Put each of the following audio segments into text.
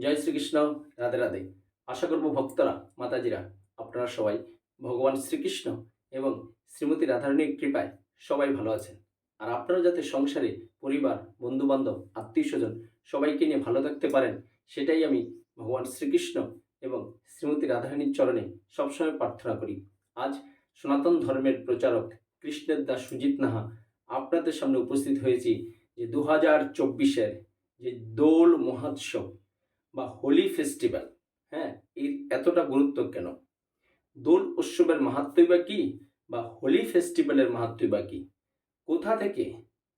জয় শ্রীকৃষ্ণ, রাধে রাধে। আশা করব ভক্তরা, মাতাজিরা, আপনারা সবাই ভগবান শ্রীকৃষ্ণ এবং শ্রীমতী রাধারণীর কৃপায় সবাই ভালো আছেন। আর আপনারা যাতে সংসারে পরিবার, বন্ধুবান্ধব আত্মীয় স্বজন সবাইকে নিয়ে ভালো থাকতে পারেন, সেটাই আমি ভগবান শ্রীকৃষ্ণ এবং শ্রীমতী রাধারানীর চরণে সবসময় প্রার্থনা করি। আজ সনাতন ধর্মের প্রচারক কৃষ্ণের দাস সুজিত নাহা আপনাদের সামনে উপস্থিত হয়েছি যে দু হাজার চব্বিশের যে দোল মহোৎসব বা হোলি ফেস্টিভ্যাল হ্যাঁ এই এতটা গুরুত্ব কেন? দোল উৎসবের মাহাত্মই বা কি বা হোলি ফেস্টিভ্যালের মাহাত্মই বা কি? কোথা থেকে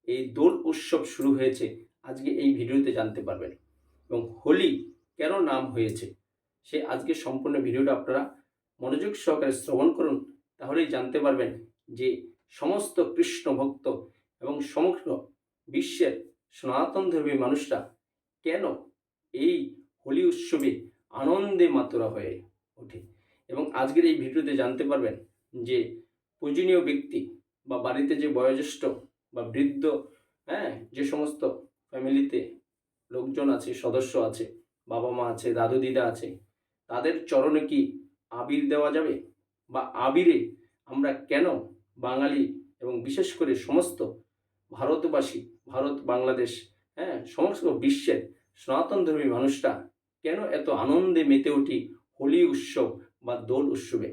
এই দোল উৎসব শুরু হয়েছে? আজকে এই ভিডিওতে জানতে পারবেন। এবং হোলি কেন নাম হয়েছে? সে আজকে সম্পূর্ণ ভিডিওটা আপনারা মনোযোগ সহকারে শ্রবণ করুন, তাহলেই জানতে পারবেন যে সমস্ত কৃষ্ণ ভক্ত এবং সমগ্র বিশ্বের সনাতন ধর্মী মানুষরা কেন এই হোলি উৎসবে আনন্দে মাতোরা হয়ে ওঠে। এবং আজকের এই ভিডিওতে জানতে পারবেন যে পূজনীয় ব্যক্তি বা বাড়িতে যে বয়োজ্যেষ্ঠ বা বৃদ্ধ হ্যাঁ যে সমস্ত ফ্যামিলিতে লোকজন আছে, সদস্য আছে বাবা মা আছে দাদু দিদা আছে, তাদের চরণে কি আবির দেওয়া যাবে? বা আবিরে আমরা কেন বাঙালি এবং বিশেষ করে সমস্ত ভারতবাসী, ভারত, বাংলাদেশ হ্যাঁ সমস্ত বিশ্বের সনাতন ধর্মী মানুষরা কেন এত আনন্দে মেতে উঠি হোলি উৎসব বা দোল উৎসবে?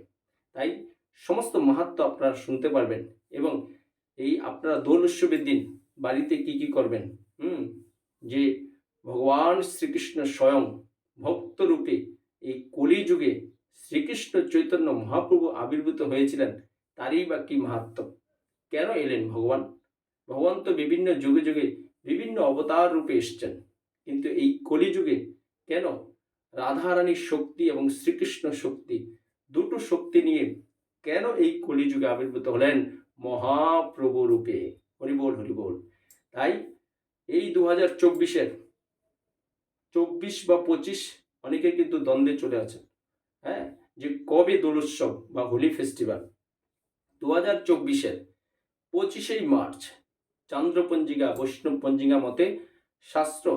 তাই সমস্ত মাহাত্ম আপনারা শুনতে পারবেন এবং এই আপনারা দোল উৎসবের দিন বাড়িতে কি কি করবেন? হুম, যে ভগবান শ্রীকৃষ্ণ স্বয়ং ভক্তরূপে এই কলিযুগে শ্রীকৃষ্ণ চৈতন্য মহাপ্রভু আবির্ভূত হয়েছিলেন, তারই বা কি মাহাত্ম? কেন এলেন ভগবান? ভগবান তো বিভিন্ন যুগে যুগে বিভিন্ন অবতার রূপে এসছেন, কিন্তু এই কলিযুগে কেন? রাধারানীর শক্তি এবং শ্রীকৃষ্ণ শক্তি দুটো শক্তি নিয়ে কেন এই কলিযুগে আবির্ভূত হলেন? মহাপ্রভু রূপে। হরিবোল হরিবোল। তাই এই দু হাজার চব্বিশের চব্বিশ বা পঁচিশ অনেকে কিন্তু দ্বন্দ্বে চলে আছেন। হ্যাঁ যে কবে দোল উৎসব বা হোলি ফেস্টিভ্যাল দু হাজার চব্বিশের পঁচিশেই মার্চ। চন্দ্রপঞ্জিকা, বৈষ্ণব পঞ্জিকা মতে শাস্ত্র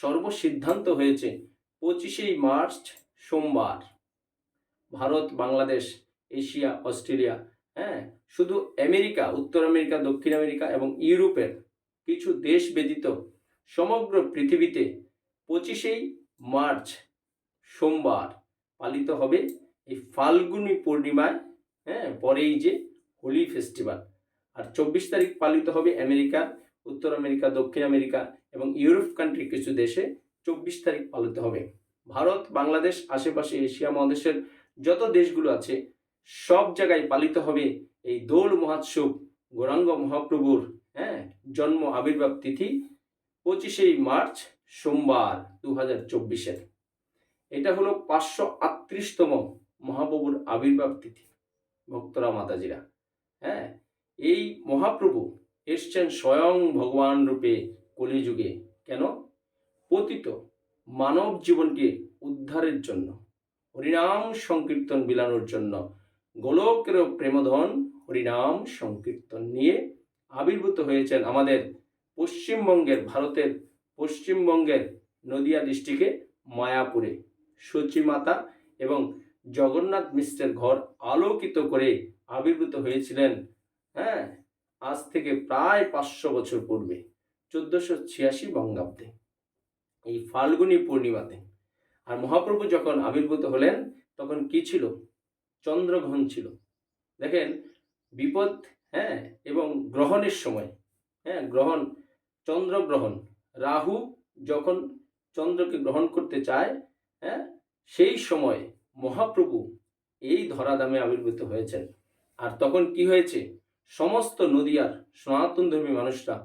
সর্বসিদ্ধান্ত হয়েছে পঁচিশেই মার্চ সোমবার। ভারত, বাংলাদেশ, এশিয়া, অস্ট্রেলিয়া হ্যাঁ শুধু আমেরিকা, উত্তর আমেরিকা, দক্ষিণ আমেরিকা এবং ইউরোপের কিছু দেশ ব্যতীত সমগ্র পৃথিবীতে পঁচিশেই মার্চ সোমবার পালিত হবে এই ফাল্গুনী পূর্ণিমায় হ্যাঁ পরেই যে হোলি ফেস্টিভ্যাল আর চব্বিশ তারিখ পালিত হবে আমেরিকা, উত্তর আমেরিকা, দক্ষিণ আমেরিকা এবং ইউরোপ কান্ট্রি কিছু দেশে চব্বিশ তারিখ পালিত হবে। ভারত, বাংলাদেশ, আশেপাশে এশিয়া মহাদেশের যত দেশগুলো আছে, সব জায়গায় পালিত হবে এই দোল মহোৎসব গৌরাঙ্গ মহাপ্রভুর হ্যাঁ জন্ম আবির্ভাব তিথি পঁচিশেই মার্চ সোমবার দু হাজার চব্বিশের। এটা হলো পাঁচশো আটত্রিশতম মহাপ্রভুর আবির্ভাব তিথি, ভক্তরা, মাতাজিরা হ্যাঁ। এই মহাপ্রভু এসছেন স্বয়ং ভগবান রূপে কলিযুগে। কেন? পতিত মানব জীবনকে উদ্ধারের জন্য, হরিনাম সংকীর্তন বিলানোর জন্য, গোলকের প্রেমধন হরিনাম সংকীর্তন নিয়ে আবির্ভূত হয়েছেন আমাদের পশ্চিমবঙ্গের, ভারতের পশ্চিমবঙ্গের নদিয়া ডিস্ট্রিক্টে মায়াপুরে। সচিমাতা এবং জগন্নাথ মিশ্রের ঘর আলোকিত করে আবির্ভূত হয়েছিলেন হ্যাঁ আজ থেকে প্রায় পাঁচশো বছর পূর্বে, চোদ্দশো ছিয়াশি বঙ্গাব্দে। এই ফাল্গুনী পূর্ণিমাতে। আর মহাপ্রভু যখন আবির্ভূত হলেন, তখন কি ছিল? চন্দ্রগ্রহণ ছিল। দেখেন, বিপদ হ্যাঁ এবং গ্রহণের সময় হ্যাঁ গ্রহণ, চন্দ্রগ্রহণ। রাহু যখন চন্দ্রকে গ্রহণ করতে চায় হ্যাঁ সেই সময় মহাপ্রভু এই ধরাধামে আবির্ভূত হয়েছেন। আর তখন কি হয়েছে? সমস্ত নদিয়ার সনাতন ধর্মী মানুষরা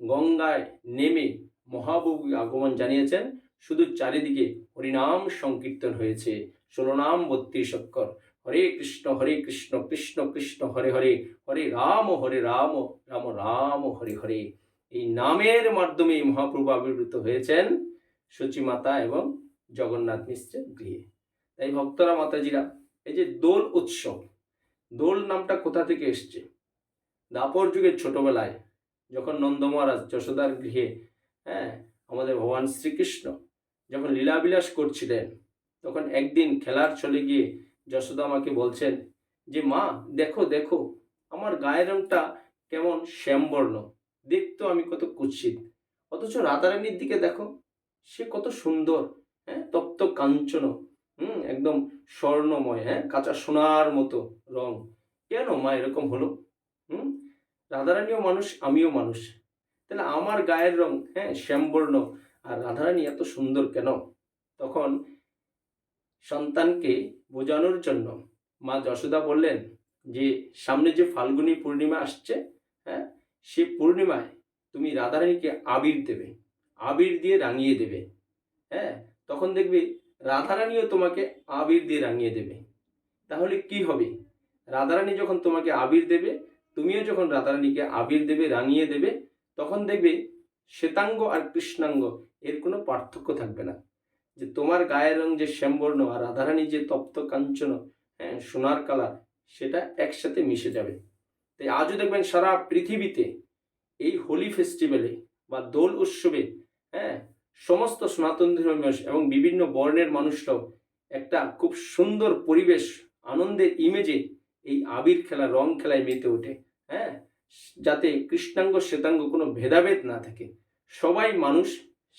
গঙ্গায় নেমে মহাপ্রভু আগমন জানিয়েছেন, শুধু চারিদিকে হরিনাম সংকীর্তন হয়েছে। ষোলনাম বত্রিশ অক্ষর। হরে কৃষ্ণ হরে কৃষ্ণ কৃষ্ণ কৃষ্ণ, হরে হরে হরে রাম হরে রাম রাম রাম, হরে হরে। এই নামের মাধ্যমে মহাপ্রভু আবির্ভূত হয়েছেন সচিমাতা এবং জগন্নাথ মিশ্রের গৃহে। তাই ভক্তরা, মাতাজিরা, এই যে দোল উৎসব, দোল নামটা কোথা থেকে এসছে? দাপর যুগের ছোটবেলায়, যখন নন্দ মহারাজ যশোদার গৃহে হ্যাঁ আমাদের ভগবান শ্রীকৃষ্ণ যখন লীলাবিলাস করছিলেন, তখন একদিন খেলার চলে গিয়ে যশোদা আমাকে বলছেন যে, মা, দেখো দেখো, আমার গায়ের রংটা কেমন শ্যামবর্ণ দেখতো আমি কত কুৎসিত। অথচ রাধারানীর দিকে দেখো, সে কত সুন্দর হ্যাঁ তপ্ত কাঞ্চন, হুম, একদম স্বর্ণময় হ্যাঁ কাঁচা সোনার মতো রং। কেন মা এরকম হলো? হুম রাধারানীও মানুষ, আমিও মানুষ। তাহলে আমার গায়ের রং হ্যাঁ শ্যামবর্ণ আর রাধারানী এত সুন্দর কেন? তখন সন্তানকে বোঝানোর জন্য মা যশোদা বললেন যে, সামনে যে ফাল্গুনী পূর্ণিমা আসছে হ্যাঁ সে পূর্ণিমায় তুমি রাধারানীকে আবির দেবে, আবির দিয়ে রাঙিয়ে দেবে হ্যাঁ তখন দেখবে রাধারানীও তোমাকে আবির দিয়ে রাঙিয়ে দেবে। তাহলে কি হবে? রাধারানী যখন তোমাকে আবির দেবে, তুমিও যখন রাধারানীকে আবির দেবে, রাঙিয়ে দেবে তখন দেখবে শ্বেতাঙ্গ আর কৃষ্ণাঙ্গ এর কোনো পার্থক্য থাকবে না। যে তোমার গায়ের রং যে শ্যামবর্ণ আর রাধারানী যে তপ্ত কাঞ্চন হ্যাঁ সোনার কালার, সেটা একসাথে মিশে যাবে। তাই আজও দেখবেন সারা পৃথিবীতে এই হোলি ফেস্টিভ্যালে বা দোল উৎসবে হ্যাঁ সমস্ত সনাতন ধর্মীয় এবং বিভিন্ন বর্ণের মানুষরাও একটা খুব সুন্দর পরিবেশ, আনন্দের ইমেজে এই আবির খেলা, রং খেলায় মেতে ওঠে। হ্যাঁ যাতে কৃষ্ণাঙ্গ, শ্বেতাঙ্গ কোনো ভেদাভেদ না থাকে। সবাই মানুষ,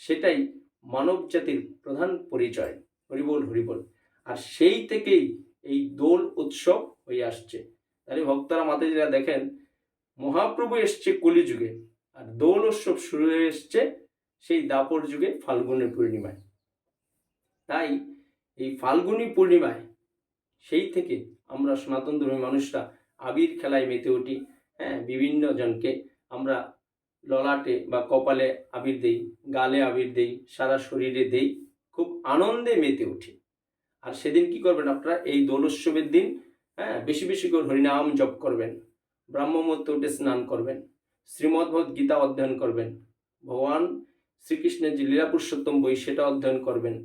সেটাই মানব জাতির প্রধান পরিচয়। হরিবল হরিবল আর সেই থেকেই এই দোল উৎসব হয়ে আসছে। তাহলে ভক্তরা মাতাজিরা দেখেন, মহাপ্রভু এসছে কলিযুগে, আর দোল উৎসব শুরু হয়ে এসছে সেই দাপর যুগে ফাল্গুনের পূর্ণিমায়। তাই এই ফাল্গুনী পূর্ণিমায় সেই থেকে আমরা সনাতন ধর্মী মানুষরা আবির খেলায় মেতে উঠি। হ্যাঁ বিভিন্ন জনকে আমরা ললাটে বা কপালে আবির দেই, গালে আবির দেই, সারা শরীরে দেই, খুব আনন্দে মেতে উঠি। আর সেদিন কি করবেন আপনারা? এই দোলোৎসবের দিন হ্যাঁ বেশি বেশি করে হরিনাম জপ করবেন, ব্রাহ্মমূর্ত উঠে স্নান করবেন, শ্রীমদ্ভগবত গীতা অধ্যয়ন করবেন, ভগবান শ্রীকৃষ্ণের যে লীলা পুরুষোত্তম বই সেটা অধ্যয়ন করবেন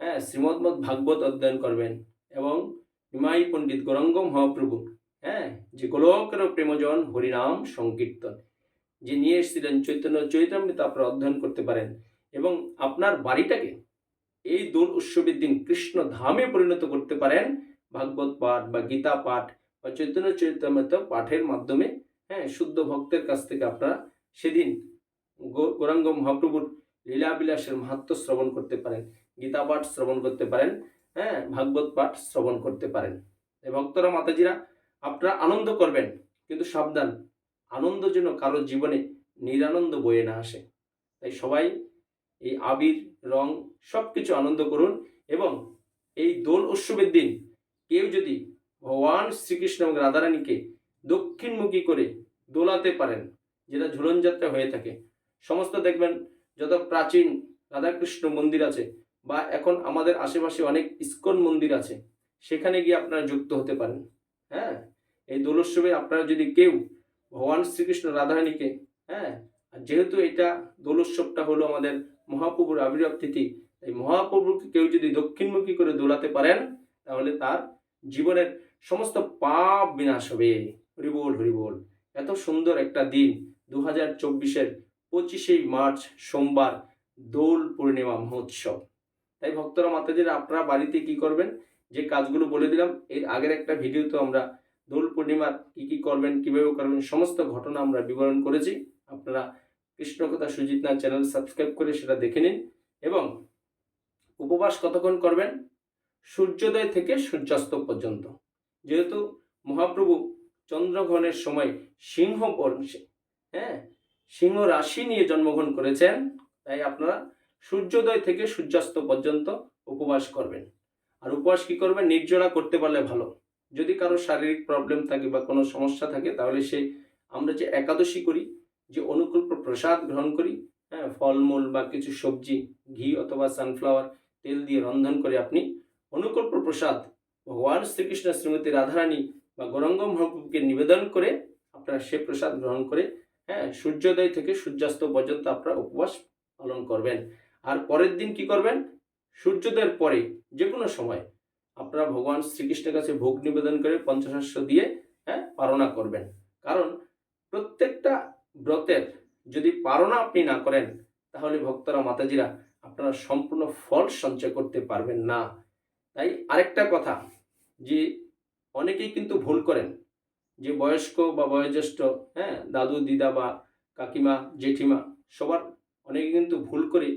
হ্যাঁ শ্রীমদ্মদ ভাগবত অধ্যয়ন করবেন এবং নিমাই পণ্ডিত গৌরঙ্গ মহাপ্রভু হ্যাঁ যে গোলকের প্রেমজন হরিনাম সংকীর্তন। যে নিয়ে এসেছিলেন চৈতন্য চৈতামৃত আপনারা অধ্যয়ন করতে পারেন এবং আপনার বাড়িটাকে এই দোল উৎসবের দিন কৃষ্ণ ধামে পরিণত করতে পারেন। ভাগবত পাঠ বা গীতা পাঠ বা চৈতন্য চৈতামৃত পাঠের মাধ্যমে হ্যাঁ শুদ্ধ ভক্তের কাছ থেকে আপনারা সেদিন গৌরাঙ্গ মহাপ্রভুর লীলাবিলাসের মাহাত্ম শ্রবণ করতে পারেন। গীতা পাঠ শ্রবণ করতে পারেন হ্যাঁ ভাগবত পাঠ শ্রবণ করতে পারেন। ভক্তরা, মাতাজিরা আপনারা আনন্দ করবেন, কিন্তু সাবধান। আনন্দ যেন কারোর জীবনে নিরানন্দ বয়ে না আসে। তাই সবাই এই আবির, রং সব কিছু আনন্দ করুন এবং এই দোল উৎসবের দিন কেউ যদি ভগবান শ্রীকৃষ্ণ এবং রাধারানীকে দক্ষিণমুখী করে দোলাতে পারেন, যেটা ঝুলন যাত্রা হয়ে থাকে, সমস্ত দেখবেন যত প্রাচীন রাধাকৃষ্ণ মন্দির আছে বা এখন আমাদের আশেপাশে অনেক ইস্কন মন্দির আছে, সেখানে গিয়ে আপনারা যুক্ত হতে পারেন। হ্যাঁ? এই দোলোৎসবে আপনারা যদি কেউ ভগবান শ্রীকৃষ্ণ রাধারানীকে হ্যাঁ যেহেতু এটা দোলোৎসবটা হলো আমাদের মহাপ্রভুর আবির্ভাব তিথি এই মহাপ্রভুকে কেউ যদি দক্ষিণমুখী করে দোলাতে পারেন, তাহলে তার জীবনের সমস্ত পাপ বিনাশ হবে। হরিবোল হরিবোল এত সুন্দর একটা দিন দু হাজার চব্বিশের পঁচিশেই মার্চ, সোমবার, দোল পূর্ণিমা মহোৎসব। তাই ভক্তরা, মাতাজিরা, আপনারা বাড়িতে কি করবেন? যে কাজগুলো বলে দিলাম, এর আগের একটা ভিডিও তো আমরা দোল পূর্ণিমার কি কি করবেন, কীভাবে করবেন, সমস্ত ঘটনা আমরা বিবরণ করেছি। আপনারা কৃষ্ণকথা সুজিত না চ্যানেল সাবস্ক্রাইব করে সেটা দেখে নিন এবং উপবাস কতক্ষণ করবেন? সূর্যোদয় থেকে সূর্যাস্ত পর্যন্ত। যেহেতু মহাপ্রভু চন্দ্রগ্রহণের সময় সিংহ হ্যাঁ সিংহ রাশি নিয়ে জন্মগ্রহণ করেছেন, তাই আপনারা সূর্যোদয় থেকে সূর্যাস্ত পর্যন্ত উপবাস করবেন। আর উপবাস কি করবেন? নির্জলা করতে পারলে ভালো। যদি কারও শারীরিক প্রবলেম থাকে বা কোনো সমস্যা থাকে, তাহলে সে, আমরা যে একাদশী করি, যে অনুকূল প্রসাদ গ্রহণ করি হ্যাঁ ফলমূল বা কিছু সবজি, ঘি অথবা সানফ্লাওয়ার তেল দিয়ে রন্ধন করে আপনি অনুকূল প্রসাদ, ভগবান শ্রীকৃষ্ণ শ্রীমতী রাধারানী বা গৌরঙ্গ মহাপ্রভুকে নিবেদন করে আপনারা সে প্রসাদ গ্রহণ করে হ্যাঁ সূর্যোদয় থেকে সূর্যাস্ত পর্যন্ত আপনারা উপবাস পালন করবেন। আর পরের দিন কি করবেন? সূর্যোদয়ের পরে যে কোনো সময় আপনারা ভগবান শ্রীকৃষ্ণের কাছে ভোগ নিবেদন করে পঞ্চশস্য দিয়ে হ্যাঁ পারণা করবেন। কারণ প্রত্যেকটা ব্রতের যদি পারণা আপনি না করেন, তাহলে ভক্তরা, মাতাজিরা আপনারা সম্পূর্ণ ফল সঞ্চয় করতে পারবেন না। তাই আরেকটা কথা, যে অনেকেই কিন্তু ভুল করেন। যে বয়স্ক বা বয়োজ্যেষ্ঠ হ্যাঁ দাদু, দিদা বা কাকিমা, জেঠিমা, সবার অনেকে কিন্তু ভুল করে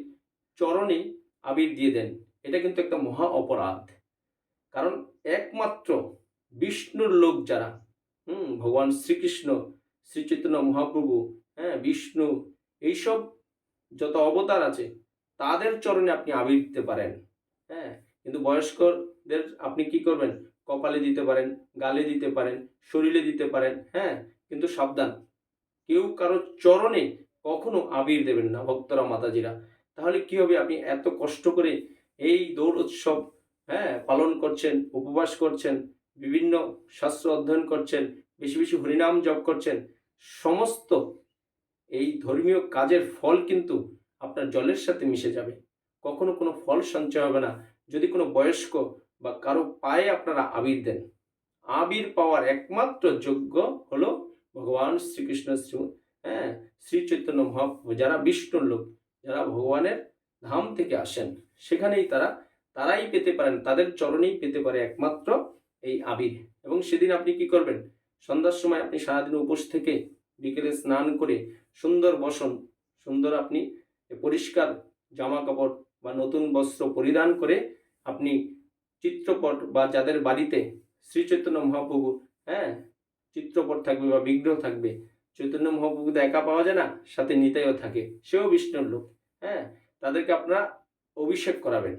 চরণে আবির দিয়ে দেন। এটা কিন্তু একটা মহা অপরাধ। কারণ একমাত্র বিষ্ণুর লোক যারা, হুম, ভগবান শ্রীকৃষ্ণ শ্রী চৈতন্য মহাপ্রভু হ্যাঁ বিষ্ণু, এইসব যত অবতার আছে, তাদের চরণে আপনি আবির দিতে পারেন হ্যাঁ কিন্তু বয়স্কদের আপনি কি করবেন? কপালে দিতে পারেন, গালে দিতে পারেন, শরীরে দিতে পারেন হ্যাঁ কিন্তু সাবধান। কেউ কারও চরণে কখনো আবির দেবেন না, ভক্তরা, মাতাজিরা। তাহলে কি হবে? আপনি এত কষ্ট করে এই দৌড় উৎসব হ্যাঁ পালন করছেন, উপবাস করছেন, বিভিন্ন শাস্ত্র অধ্যয়ন করছেন, বেশি বেশি হরিনাম জপ করছেন, সমস্ত এই ধর্মীয় কাজের ফল কিন্তু আপনার জলের সাথে মিশে যাবে। কখনো কোনো ফল সঞ্চয় হবে না। যদি কোনো বয়স্ক বা কারও পায়ে আপনারা আবির দেন, আবির পাওয়ার একমাত্র যোগ্য হলো ভগবান শ্রীকৃষ্ণ শ্রী হ্যাঁ শ্রী চৈতন্য মহাপ্রভু, যারা বিষ্ণুর লোক, যারা ভগবানের ধাম থেকে আসেন, সেখানেই তারা তারাই পেতে পারেন, তাদের চরণেই পেতে পারে একমাত্র এই আবির। এবং সেদিন আপনি কি করবেন? সন্ধ্যার সময় আপনি সারাদিন উপোস থেকে বিকেলে স্নান করে সুন্দর বসন, সুন্দর আপনি পরিষ্কার জামা কাপড় বা নতুন বস্ত্র পরিধান করে আপনি চিত্রপট বা যাদের বাড়িতে শ্রী চৈতন্য মহাপ্রভু হ্যাঁ চিত্রপট থাকবে বা বিগ্রহ থাকবে, চৈতন্য মহাপ্রভু তো একা পাওয়া যায় না, সাথে নিতাইও থাকে, সেও বিষ্ণুর লোক হ্যাঁ তাদেরকে আপনারা অভিষেক করাবেন।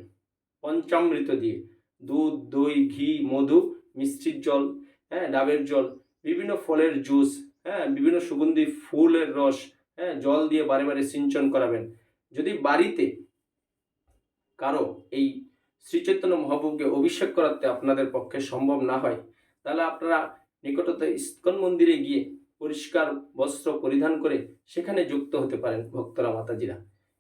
পঞ্চামৃত দিয়ে। দুধ, দই, ঘি, মধু, মিষ্টির জল হ্যাঁ ডাবের জল, বিভিন্ন ফলের জুস হ্যাঁ বিভিন্ন সুগন্ধি, ফুলের রস হ্যাঁ জল দিয়ে বারে বারে সিঞ্চন করাবেন। যদি বাড়িতে কারও এই শ্রীচৈতন্য মহাপ্রভুকে অভিষেক করাতে আপনাদের পক্ষে সম্ভব না হয়, তাহলে আপনারা নিকটতে ইস্কন মন্দিরে গিয়ে পরিষ্কার বস্ত্র পরিধান করে সেখানে যুক্ত হতে পারেন ভক্তরা মাতাজিরা।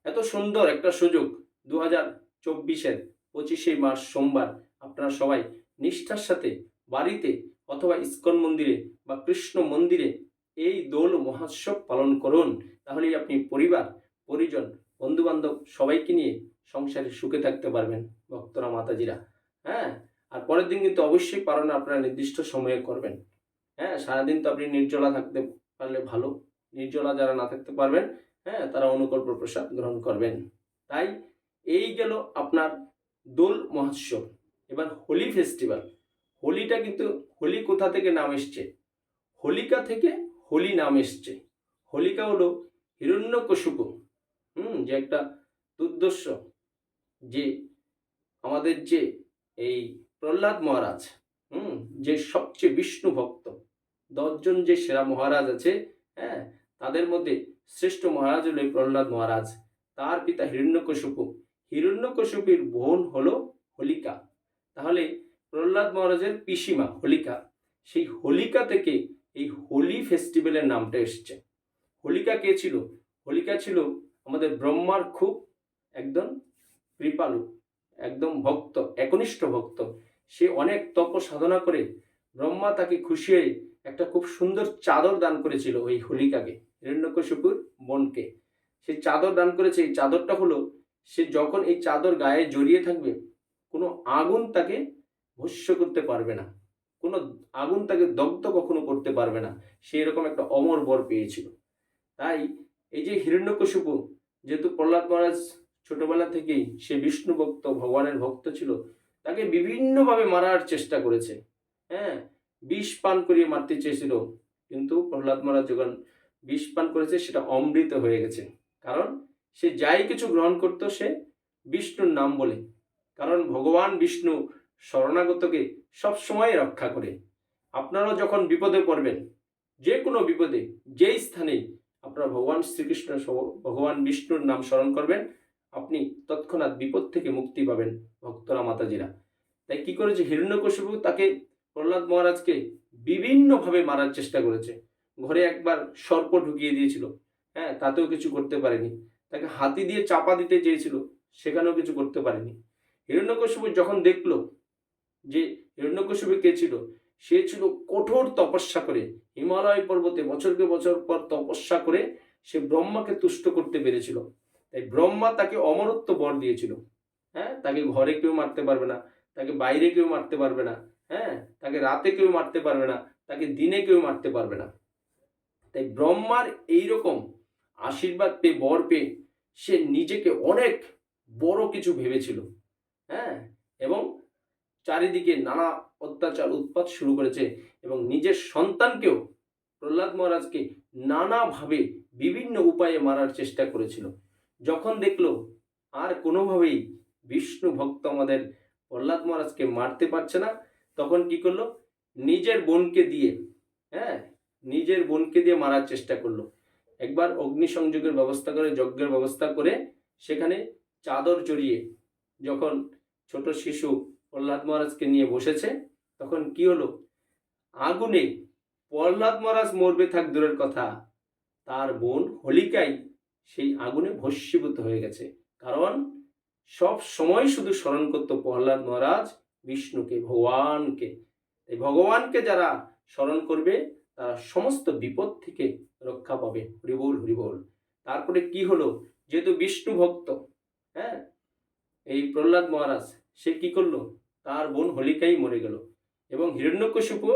এত সুন্দর একটা সুযোগ দু হাজার চব্বিশের পঁচিশে মার্চ সোমবার আপনারা সবাই নিষ্ঠার সাথে বাড়িতে অথবা ইস্কন মন্দিরে বা কৃষ্ণ মন্দিরে এই দোল মহোৎসব পালন করুন। তাহলেই আপনি পরিবার, পরিজন, বন্ধুবান্ধব সবাইকে নিয়ে সংসারে সুখে থাকতে পারবেন ভক্তরা, মাতাজিরা। হ্যাঁ? আর পরের দিন কিন্তু অবশ্যই পালন আপনারা নির্দিষ্ট সময়ে করবেন। হ্যাঁ? সারাদিন তো আপনি নির্জলা থাকতে পারলে ভালো। নির্জলা যারা না থাকতে পারবেন হ্যাঁ? তারা অনুকল্প প্রসাদ গ্রহণ করবেন। তাই এই গেল আপনার দোল মহোৎসব, এবার হোলি ফেস্টিভ্যাল হোলিটা কিন্তু হোলি কোথা থেকে নাম এসছে? হোলিকা থেকে হোলি নাম এসছে। হোলিকা হলো হিরণ্যকশুপু, হুম, যে একটা দুর্দর্শ যে আমাদের যে এই প্রহ্লাদ মহারাজ, হুম, যে সবচেয়ে বিষ্ণু ভক্ত, দশজন যে সেরা মহারাজ আছে হ্যাঁ তাদের মধ্যে শ্রেষ্ঠ মহারাজ হলো প্রহ্লাদ মহারাজ। তার পিতা হিরণ্যকশুপু হিরণ্যকশুপির বোন হল হোলিকা। তাহলে প্রহ্লাদ মহারাজের পিসিমা হোলিকা, সেই হোলিকা থেকে এই হোলি ফেস্টিভ্যালের নামটা এসছে। হোলিকা কে ছিল? হোলিকা ছিল আমাদের ব্রহ্মার খুব একদম কৃপালু, একদম ভক্ত, একনিষ্ঠ ভক্ত। সে অনেক তপ সাধনা করে ব্রহ্মা তাকে খুশি হয়ে একটা খুব সুন্দর চাদর দান করেছিল ওই হোলিকাকে, হিরণ্যকশিপুর বোনকে। সেই চাদর দান করেছে, এই চাদরটা হলো সে যখন এই চাদর গায়ে জড়িয়ে থাকবে, কোনো আগুন তাকে ভস্য করতে পারবে না। কোনো আগুন তাকে দগ্ধ কখনো করতে পারবে না। সে এরকম একটা অমর বর পেয়েছিল। তাই এই যে হিরণ্যকশিপু, যেহেতু প্রহ্লাদ মহারাজ ছোটবেলা থেকেই সে বিষ্ণু ভক্ত, ভগবানের ভক্ত ছিল, তাকে বিভিন্নভাবে মারার চেষ্টা করেছে। হ্যাঁ বিষ পান করিয়ে মারতে চেয়েছিল, কিন্তু প্রহ্লাদ মহারাজ যখন বিষ পান করেছে, সেটা অমৃত হয়ে গেছে। কারণ সে যাই কিছু গ্রহণ করতো সে বিষ্ণুর নাম বলে। কারণ ভগবান বিষ্ণু শরণাগতকে সবসময় রক্ষা করে। আপনারাও যখন বিপদে পড়বেন, যে কোনো বিপদে, যেই স্থানে আপনারা ভগবান শ্রীকৃষ্ণ ভগবান বিষ্ণুর নাম স্মরণ করবেন, আপনি তৎক্ষণাৎ বিপদ থেকে মুক্তি পাবেন ভক্তরা, মাতাজিরা। তাই কি করেছে হিরণ্যকশিপু? তাকে প্রহ্লাদ মহারাজকে বিভিন্নভাবে মারার চেষ্টা করেছে। ঘরে একবার সর্প ঢুকিয়ে দিয়েছিল। হ্যাঁ তাতেও কিছু করতে পারেনি। তাকে হাতি দিয়ে চাপা দিতে চেয়েছিল, সেখানেও কিছু করতে পারেনি। হিরণ্যকশিপু যখন দেখল যে হিরণ্যকশিপু কে ছিল, সে ছিল কঠোর তপস্যা করে, হিমালয় পর্বতে বছরকে বছর পর তপস্যা করে সে ব্রহ্মাকে তুষ্ট করতে পেরেছিল। তাই ব্রহ্মা তাকে অমরত্ব বর দিয়েছিল। হ্যাঁ তাকে ঘরে কেউ মারতে পারবে না, তাকে বাইরে কেউ মারতে পারবে না হ্যাঁ তাকে রাতে কেউ মারতে পারবে না, তাকে দিনে কেউ মারতে পারবে না। তাই ব্রহ্মার এই রকম আশীর্বাদ পেয়ে, বর পেয়ে সে নিজেকে অনেক বড় কিছু ভেবেছিল। হ্যাঁ? এবং চারিদিকে নানা অত্যাচার, উৎপাত শুরু করেছে এবং নিজের সন্তানকেও প্রহ্লাদ মহারাজকে নানাভাবে বিভিন্ন উপায়ে মারার চেষ্টা করেছিল। যখন দেখল আর কোনোভাবেই বিষ্ণু ভক্ত আমাদের প্রহ্লাদ মহারাজকে মারতে পারছে না, তখন কি করল? নিজের বোনকে দিয়ে হ্যাঁ? নিজের বোনকে দিয়ে মারার চেষ্টা করল। একবার অগ্নিসংযোগের ব্যবস্থা করে, যজ্ঞের ব্যবস্থা করে সেখানে চাদর জড়িয়ে যখন ছোট শিশু প্রহ্লাদ মহারাজকে নিয়ে বসেছে, তখন কি হলো? আগুনে প্রহ্লাদ মহারাজ মরবে থাক দূরের কথা। তার বোন হোলিকাই সেই আগুনে ভস্মীভূত হয়ে গেছে। কারণ সব সময় শুধু স্মরণ করতো প্রহ্লাদ মহারাজ বিষ্ণুকে, ভগবানকে। এই ভগবানকে যারা স্মরণ করবে, তারা সমস্ত বিপদ থেকে রক্ষা পাবে। হরিবোল হরিবোল। তারপরে কি হলো? যেহেতু বিষ্ণু ভক্ত হ্যাঁ? এই প্রহ্লাদ মহারাজ, সে কি করল? তার বোন হোলিকাই মরে গেল এবং হিরণ্যকশিপু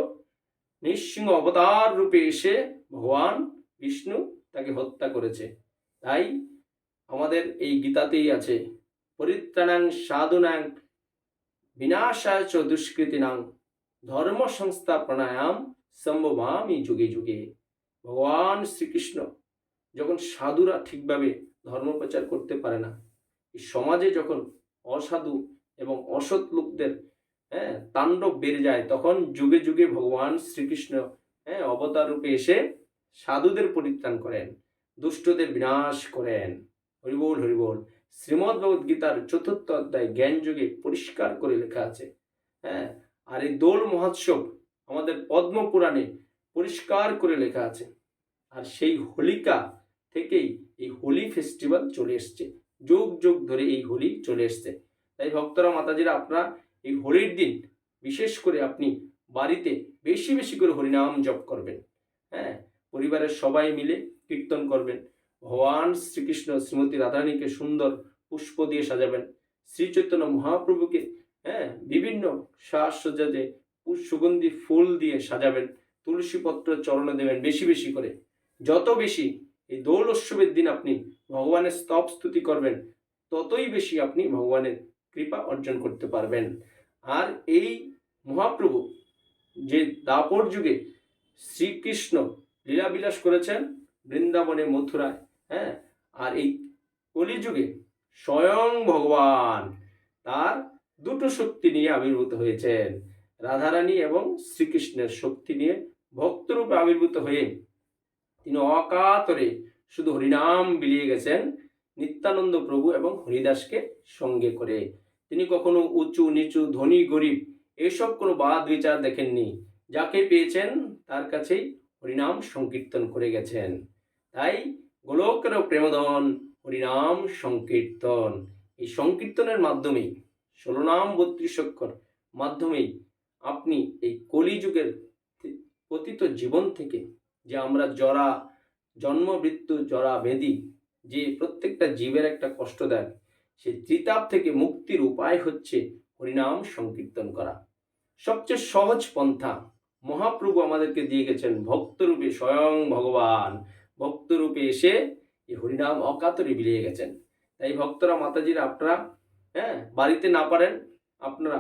নিঃসিংহ অবতার রূপে এসে ভগবান বিষ্ণু তাকে হত্যা করেছে। তাই আমাদের এই গীতাতেই আছে, পরিত্রাণাং সাধুনাং বিনাশায় দুষ্কৃতিনাং ধর্ম সংস্থা প্রাণায়াম সম্ভবামি যুগে যুগে। ভগবান শ্রীকৃষ্ণ যখন সাধুরা ঠিকভাবে ধর্ম প্রচার করতে পারে না, এই সমাজে যখন অসাধু এবং অসৎ লোকদের হ্যাঁ তাণ্ডব বেড়ে যায়, তখন যুগে যুগে ভগবান শ্রীকৃষ্ণ হ্যাঁ অবতার রূপে এসে সাধুদের পরিত্রাণ করেন, দুষ্টদের বিনাশ করেন। হরিবোল হরিবোল। শ্রীমদ্ ভগবদ গীতার চতুর্থ অধ্যায় জ্ঞান যুগে পরিষ্কার করে লেখা আছে হ্যাঁ আর এই দোল মহোৎসব আমাদের পদ্ম পুরাণে পরিষ্কার করে লেখা আছে। আর সেই হোলিকা থেকেই এই হোলি ফেস্টিভ্যাল চলে এসছে। যুগ যুগ ধরে এই হোলি চলে এসছে। তাই ভক্তরা, মাতাজিরা, আপনারা এই হোলির দিন বিশেষ করে আপনি বাড়িতে বেশি বেশি করে হরিনাম জপ করবেন। হ্যাঁ পরিবারের সবাই মিলে কীর্তন করবেন। ভগবান শ্রীকৃষ্ণ শ্রীমতী রাধারানীকে সুন্দর পুষ্প দিয়ে সাজাবেন। শ্রী চৈতন্য মহাপ্রভুকে হ্যাঁ বিভিন্ন সাজসজ্জাতে সুগন্ধি ফুল দিয়ে সাজাবেন। তুলসী পত্র চরণে দেবেন বেশি বেশি করে। যত বেশি এই দোল উৎসবের দিন আপনি ভগবানের স্তব স্তুতি করবেন, ততই বেশি আপনি ভগবানের কৃপা অর্জন করতে পারবেন। আর এই মহাপ্রভু যে দাপর যুগে শ্রীকৃষ্ণ লীলাবিলাস করেছেন বৃন্দাবনে মথুরায় হ্যাঁ আর এই কলিযুগে স্বয়ং ভগবান তার দুটো শক্তি নিয়ে আবির্ভূত হয়েছেন, রাধারানী এবং শ্রীকৃষ্ণের শক্তি নিয়ে ভক্তরূপে আবির্ভূত হয়ে তিনি অকাতরে শুধু হরিনাম বিলিয়ে গেছেন নিত্যানন্দ প্রভু এবং হরিদাসকে সঙ্গে করে। তিনি কখনো উঁচু, নিচু, ধনী, গরিব এসব কোনো বাদ বিচার দেখেননি। যাকে পেয়েছেন তার কাছেই হরিনাম সংকীর্তন করে গেছেন। তাই গোলকের প্রেমদন হরিনাম সংকীর্তন। এই সংকীর্তনের মাধ্যমেই ষোলো নাম বত্রিশ অক্ষর মাধ্যমেই আপনি এই কলিযুগের পতিত জীবন থেকে যে আমরা জরা, জন্ম, মৃত্যু, জরা, বেদি, যে প্রত্যেকটা জীবের একটা কষ্ট দেয়, সে ত্রিতাপ থেকে মুক্তির উপায় হচ্ছে হরিনাম সংকীর্তন করা। সবচেয়ে সহজ পন্থা, মহাপ্রভু আমাদেরকে দিয়ে গেছেন, ভক্তরূপে স্বয়ং ভগবান, ভক্তরূপে এসে এই হরিনাম অকাতরে বিলিয়ে গেছেন। তাই ভক্তরা, মাতাজিরা, আপনারা হ্যাঁ বাড়িতে না পারেন, আপনারা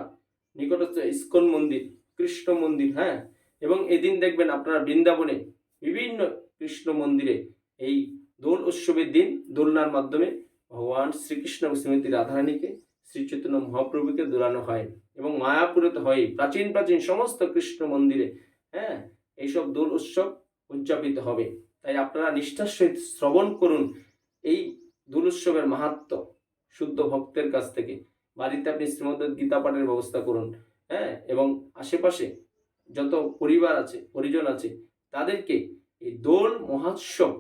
নিকটস্থ ইস্কন মন্দির, কৃষ্ণ মন্দির হ্যাঁ এবং এদিন দেখবেন আপনারা বৃন্দাবনে বিভিন্ন কৃষ্ণ মন্দিরে এই দোল উৎসবের দিন দোলনার মাধ্যমে ভগবান শ্রীকৃষ্ণ এবং শ্রীমতী রাধারানীকে শ্রী চৈতন্য মহাপ্রভুকে দোলানো হয় এবং মায়াপুরে তো হয় প্রাচীন প্রাচীন সমস্ত কৃষ্ণ মন্দিরে হ্যাঁ? এইসব দোল উৎসব উদযাপিত হবে। তাই আপনারা নিষ্ঠার সহিত শ্রবণ করুন এই দোল উৎসবের মাহাত্ম শুদ্ধ ভক্তের কাছ থেকে। বাড়িতে আপনি শ্রীমদ গীতা পাঠের ব্যবস্থা করুন হ্যাঁ? এবং আশেপাশে যত পরিবার আছে, পরিজন আছে তাদেরকে এই দোল মহোৎসব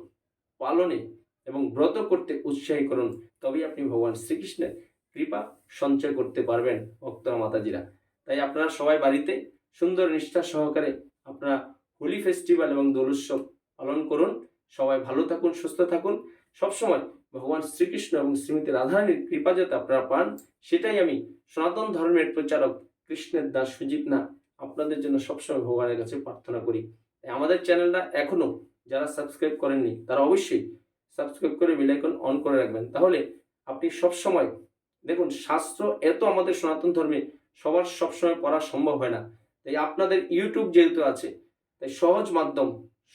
পালনে এবং ব্রত করতে উৎসাহী করুন। তবেই আপনি ভগবান শ্রীকৃষ্ণের কৃপা সঞ্চয় করতে পারবেন ভক্তরা মাতাজিরা। তাই আপনারা সবাই বাড়িতে সুন্দর নিষ্ঠা সহকারে আপনারা হোলি ফেস্টিভ্যাল এবং দোল উৎসব পালন করুন। সবাই ভালো থাকুন, সুস্থ থাকুন। সবসময় ভগবান শ্রীকৃষ্ণ এবং শ্রীমতী রাধারানীর কৃপা যাতে আপনারা পান, সেটাই আমি সনাতন ধর্মের প্রচারক কৃষ্ণের দাস সুজিত না আপনাদের জন্য সবসময় ভগবানের কাছে প্রার্থনা করি। আমাদের চ্যানেলটা এখনও যারা সাবস্ক্রাইব করেননি, তারা অবশ্যই সাবস্ক্রাইব করে বেলাইকন অন করে রাখবেন। তাহলে আপনি সবসময় দেখুন, শাস্ত্র এত আমাদের সনাতন ধর্মে সবার সবসময় পড়া সম্ভব হয় না। তাই আপনাদের ইউটিউব যেহেতু আছে, তাই সহজ মাধ্যম,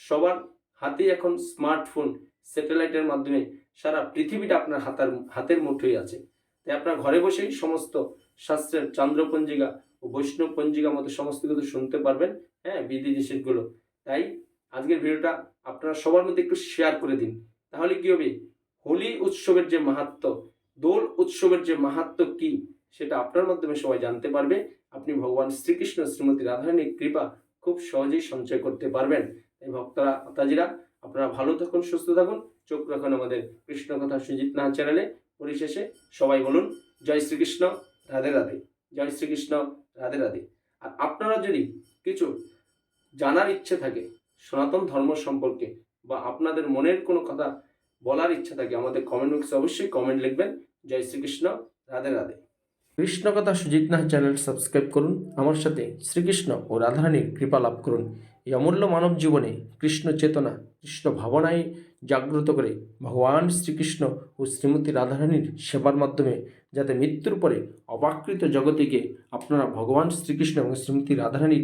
সবার হাতে এখন স্মার্টফোন, স্যাটেলাইটের মাধ্যমে সারা পৃথিবীটা আপনার হাতার, হাতের মুঠোয় আছে। তাই আপনার ঘরে বসেই সমস্ত শাস্ত্রের চন্দ্রপঞ্জিকা ও বৈষ্ণব পঞ্জিকা মতো সমস্ত কিছু শুনতে পারবেন হ্যাঁ বিধি নিষেধগুলো। তাই আজকের ভিডিওটা আপনারা সবার মধ্যে একটু শেয়ার করে দিন। তাহলে কি হবে? হোলি উৎসবের যে মাহাত্ম, দোল উৎসবের যে মাহাত্ম কি, সেটা আপনার মাধ্যমে সবাই জানতে পারবে। আপনি ভগবান শ্রীকৃষ্ণ শ্রীমতী রাধারানীর কৃপা খুব সহজেই সঞ্চয় করতে পারবেন। তাই ভক্তরা, মাতাজিরা, আপনারা ভালো থাকুন, সুস্থ থাকুন। চোখ রাখুন আমাদের কৃষ্ণ কথা সুজিত নাথ চ্যানেলে। পরিশেষে সবাই বলুন, জয় শ্রীকৃষ্ণ, রাধে রাধে। জয় শ্রীকৃষ্ণ, রাধে রাধে। আর আপনারা যদি কিছু জানার ইচ্ছে থাকে, সনাতন ধর্ম সম্পর্কে বা আপনাদের মনের কোনো কথা বলার ইচ্ছা থাকে, আমাদের কমেন্ট বক্সে অবশ্যই কমেন্ট লিখবেন। জয় শ্রীকৃষ্ণ, রাধে রাধে। কৃষ্ণ কথা সুজিত নাথ চ্যানেল সাবস্ক্রাইব করুন, আমার সাথে শ্রীকৃষ্ণ ও রাধারানীর কৃপা লাভ করুন। এই অমূল্য মানব জীবনে কৃষ্ণ চেতনা, কৃষ্ণ ভাবনায় জাগ্রত করে ভগবান শ্রীকৃষ্ণ ও শ্রীমতী রাধারানীর সেবার মাধ্যমে যাতে মৃত্যুর পরে অবাকৃত জগতিকে আপনারা ভগবান শ্রীকৃষ্ণ এবং শ্রীমতী রাধারানীর